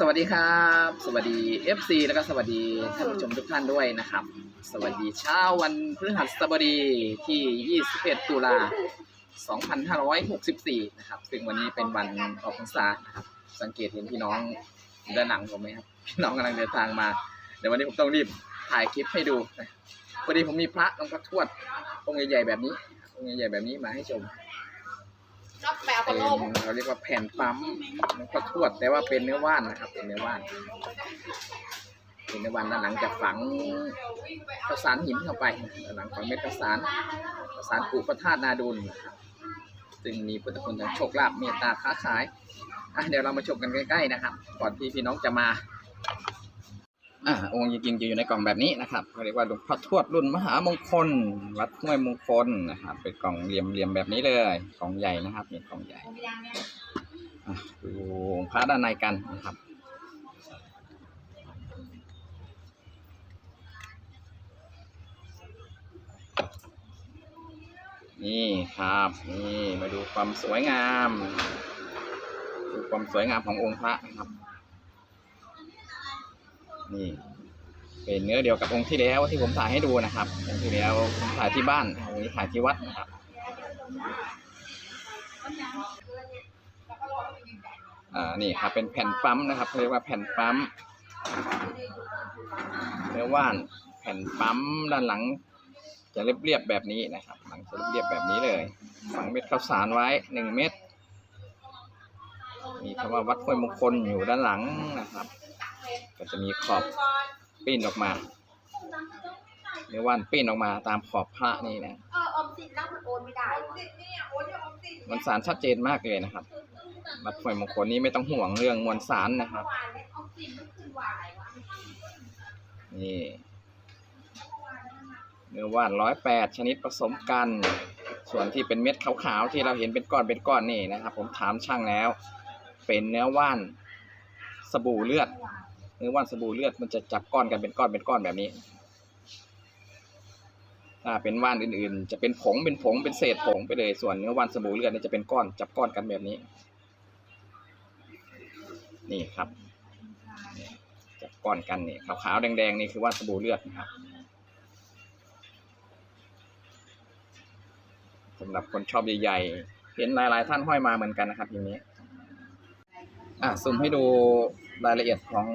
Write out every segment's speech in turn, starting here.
สวัสดีครับ สวัสดี FC แล้วก็สวัสดีท่านผู้ชมทุกท่านด้วยนะครับ สวัสดีเช้าวันพฤหัสบดีที่ 21 ตุลา 2564 นะครับ ซึ่งวันนี้เป็นวันออกพรรษานะครับ สังเกตเห็นพี่น้องด้านหลังผมไหมครับ พี่น้องกำลังเดินทางมา เดี๋ยววันนี้ผมต้องรีบถ่ายคลิปให้ดูนะพอดีผมมีพระหลวงพ่อทวดองค์ใหญ่ๆแบบนี้ องค์ใหญ่ๆแบบนี้มาให้ชม ก็แปลเป็นดลมเราเรียกว่าแผ่นปั๊มหลวงพ่อทวดแต่ว่าเป็นเนื้อว่านนะครับ เป็นเนื้อว่านเป็นเนื้อว่านด้านหลังจากฝังข้าวสารหินเข้าไปด้านหลังฝังเม็ดข้าวสารข้าวสารกุพระธาตุนาดุลนะครับซึ่งมีพุทธคุณทางโชคลาภเมตตาค้าขายอะเดี๋ยวเรามาชมกันใกล้ๆนะครับ ก่อนที่พี่น้องจะมา อ่าองค์จริงๆจะอยู่ในกล่องแบบนี้นะครับเขาเรียกว่าหลวงพ่อทวดรุ่นมหามงคล วัดห้วยมงคลนะครับเป็นกล่องเหลี่ยมๆแบบนี้เลยกล่องใหญ่นะครับนี่กล่องใหญ่อะดูองค์พระด้านในกันนะครับนี่ครับนี่มาดูความสวยงาม ดูความสวยงามขององค์พระนะครับ นี่เป็นเนื้อเดียวกับองค์ที่แล้วที่ผมถ่ายให้ดูนะครับองค์ที่แล้วผมถ่ายที่บ้านองค์นี้ถ่ายที่วัดนะครับอ่านี่ครับเป็นแผ่นปั๊มนะครับเขาเรียกว่าแผ่นปั๊มเนื้อว่านแผ่นปั๊มด้านหลัง จะเรียบๆแบบนี้นะครับ หลังจะเรียบๆแบบนี้เลยฝังเม็ดข้าวสารไว้หนึ่งเม็ดมีคำว่าวัดห้วยมงคลอยู่ด้านหลังนะครับ จะมีขอบปิ้นออกมาเนื้อว่านปิ้นออกมาตามขอบพระนี่นะเอออมสินนั่งมันโอนไม่ได้มวลสารชัดเจนมากเลยนะครับวัดห้วยมงคลนี้ไม่ต้องห่วงเรื่องมวลสารนะครับ นี่เนื้อว่านร้อยแปดชนิดผสมกัน ส่วนที่เป็นเม็ดขาวๆที่เราเห็นเป็นก้อนเป็นก้อนนี่นะครับ ผมถามช่างแล้ว เป็นเนื้อว่านสบู่เลือด เนื้อว่านสบู่เลือดมันจะจับก้อนกันเป็นก้อนเป็นก้อนแบบนี้ ถ้าเป็นว่านอื่นๆ จะเป็นผงเป็นผงเป็นเศษผงไปเลย ส่วนเนื้อว่านสบู่เลือดนี่จะเป็นก้อนจับก้อนกันแบบนี้ นี่ครับจับก้อนกันนี่ขาวๆแดงๆนี่คือว่านสบู่เลือดนะครับสำหรับคนชอบใหญ่ๆเห็นหลายๆท่านห้อยมาเหมือนกันนะครับอย่างนี้ อะซูมให้ดู รายละเอียดของ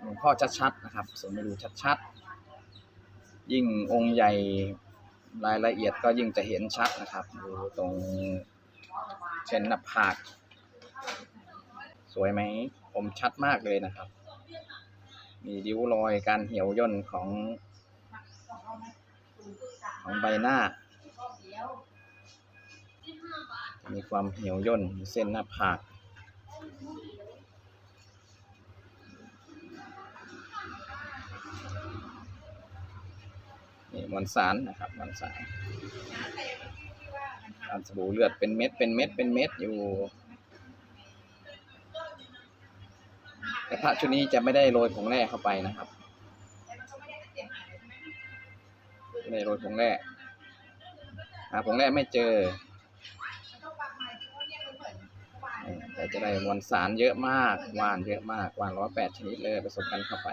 หลวงพ่อชัดๆนะครับซูมให้ดูชัดๆ ยิ่งองค์ใหญ่รายละเอียดก็ยิ่งจะเห็นชัดนะครับ ดูตรงเช่นหน้าผากสวยไหมผมชัดมากเลยนะครับ มีริ้วรอยการเหี่ยวย่นของ ของใบหน้า มีความเหี่ยวย่นเส้นหน้าผาก มันสารนะครับมันสารสารสบู่เลือดเป็นเม็ดเป็นเม็ดเป็นเม็ดอยู่ แต่พระชุดนี้จะไม่ได้โรยผงแร่เข้าไปนะครับไม่ได้โรยผงแร่หาผงแร่ไม่เจอ แต่จะได้มวลสารเยอะมากหวานเยอะมากหวานร้อยแปดชนิดเลยผสมกันเข้าไป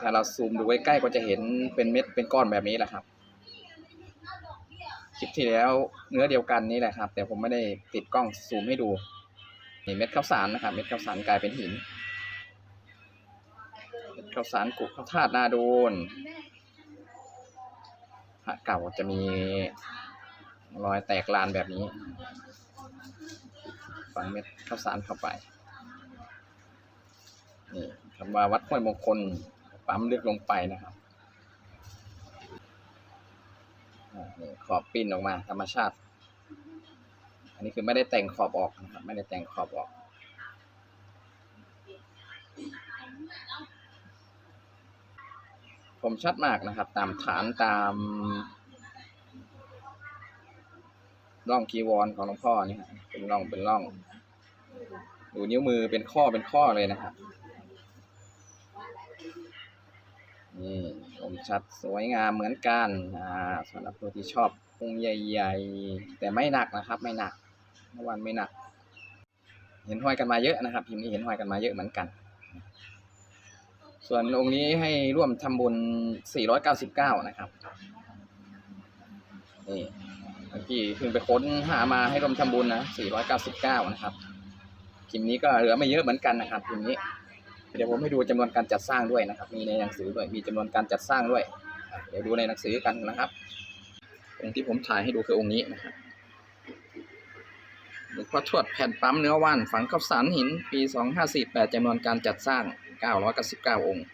ถ้าเราซูมดูใกล้ๆก็จะเห็นเป็นเม็ดเป็นก้อนแบบนี้แหละครับ คลิปที่แล้วเนื้อเดียวกันนี่แหละครับ แต่ผมไม่ได้ติดกล้องซูมให้ดูนี่เม็ดข้าวสารนะครับ เม็ดข้าวสารกลายเป็นหินเม็ดข้าวสารกุพระธาตุนาโดนพระเก่าจะมีรอยแตกลานแบบนี้ ฝังเม็ดข้าวสารเข้าไปนี่คำว่าวัดห้วยมงคลปั๊มลึกลงไปนะครับนี่ขอบปิ้นออกมา ธรรมชาติ อันนี้คือไม่ได้แต่งขอบออกนะครับ ไม่ได้แต่งขอบออกผมชัดมากนะครับ ตามฐานตามร่องกีวรของหลวงพ่อนี่ฮะเป็นร่องเป็นร่อง ดูนิ้วมือเป็นข้อเป็นข้อเลยนะครับนี่ผมชัดสวยงามเหมือนกันอ่าสำหรับผู้ที่ชอบองค์ใหญ่ ๆ แต่ไม่หนักนะครับ ไม่หนักเมื่อวานไม่หนัก เห็นห้อยกันมาเยอะนะครับพิมพ์นี้เห็นห้อยกันมาเยอะเหมือนกัน ส่วนองค์นี้ให้ร่วมทำบุญ 499 นะครับนี่เมื่อกี้เพิ่งไปค้นหามาให้ร่วมทำบุญนะ 499 นะครับ พิมพ์นี้ก็เหลือไม่เยอะเหมือนกันนะครับพิมพ์นี้ เดี๋ยวผมให้ดูจำนวนการจัดสร้างด้วยนะครับ มีในหนังสือด้วย มีจำนวนการจัดสร้างด้วย เดี๋ยวดูในหนังสือกันนะครับองค์ที่ผมถ่ายให้ดูคือองค์นี้นะครับหลวงพ่อทวดแผ่นปั๊มเนื้อว่านฝังข้าวสารหิน ปี 2548จำนวนการจัดสร้าง 999 องค์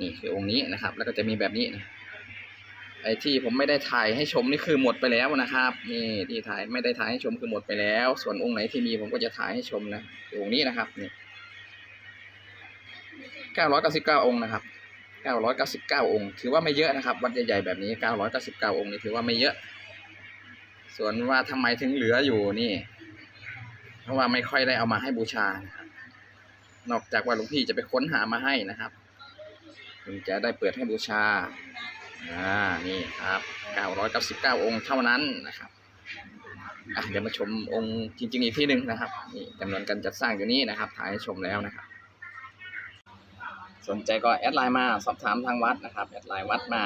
นี่คือองค์นี้นะครับ แล้วก็จะมีแบบนี้นะ ไอ้ที่ผมไม่ได้ถ่ายให้ชมนี่คือหมดไปแล้วนะครับนี่ที่ถ่ายไม่ได้ถ่ายให้ชมคือหมดไปแล้ว ส่วนองค์ไหนที่มีผมก็จะถ่ายให้ชมนะองค์นี้นะครับนี่999อยเก้าสิบเก้าองค์นะครับ999อยเก้าสิบเก้าองค์ถือว่าไม่เยอะนะครับ วัดใหญ่ๆแบบนี้999อยเก้าสิบเก้าองค์นี่ถือว่าไม่เยอะ ส่วนว่าทำไมถึงเหลืออยู่นี่ เพราะว่าไม่ค่อยได้เอามาให้บูชานะครับนอกจากว่าหลวงพี่จะไปค้นหามาให้นะครับถึงจะได้เปิดให้บูชา อ่านี่ครับ999 องค์เท่านั้นนะครับเดี๋ยวมาชมองค์จริง ๆ อีกที่หนึ่งนะครับนี่จำนวนการจัดสร้างอยู่นี่นะครับถ่ายให้ชมแล้วนะครับ สนใจก็แอดไลน์มาสอบถามทางวัดนะครับแอดไลน์วัดมา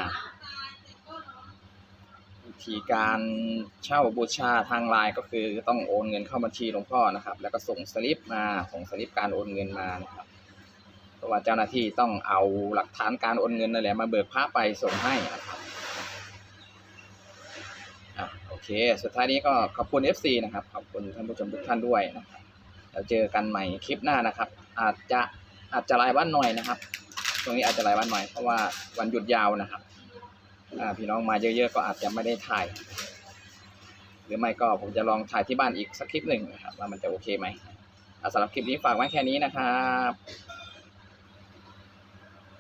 วิธีการเช่าบูชาทางไลน์ก็คือต้องโอนเงินเข้าบัญชีหลวงพ่อนะครับ แล้วก็ส่งสลิปมาส่งสลิปการโอนเงินมานะครับ ว่าเจ้าหน้าที่ต้องเอาหลักฐานการโอนเงินนั่นแหละมาเบิกพระไปส่งให้นะครับอะโอเค สุดท้ายนี้ก็ขอบคุณ FC นะครับ ขอบคุณท่านผู้ชมทุกท่านด้วยนะครับแล้วเจอกันใหม่คลิปหน้านะครับ อาจจะอาจจะรายวันหน่อยนะครับ ตรงนี้อาจจะรายวันหน่อยเพราะว่าวันหยุดยาวนะครับพี่น้องมาเยอะๆก็อาจจะไม่ได้ถ่าย หรือไม่ก็ผมจะลองถ่ายที่บ้านอีกสักคลิปหนึ่งนะครับว่ามันจะโอเคไหมสำหรับคลิปนี้ฝากไว้แค่นี้นะครับ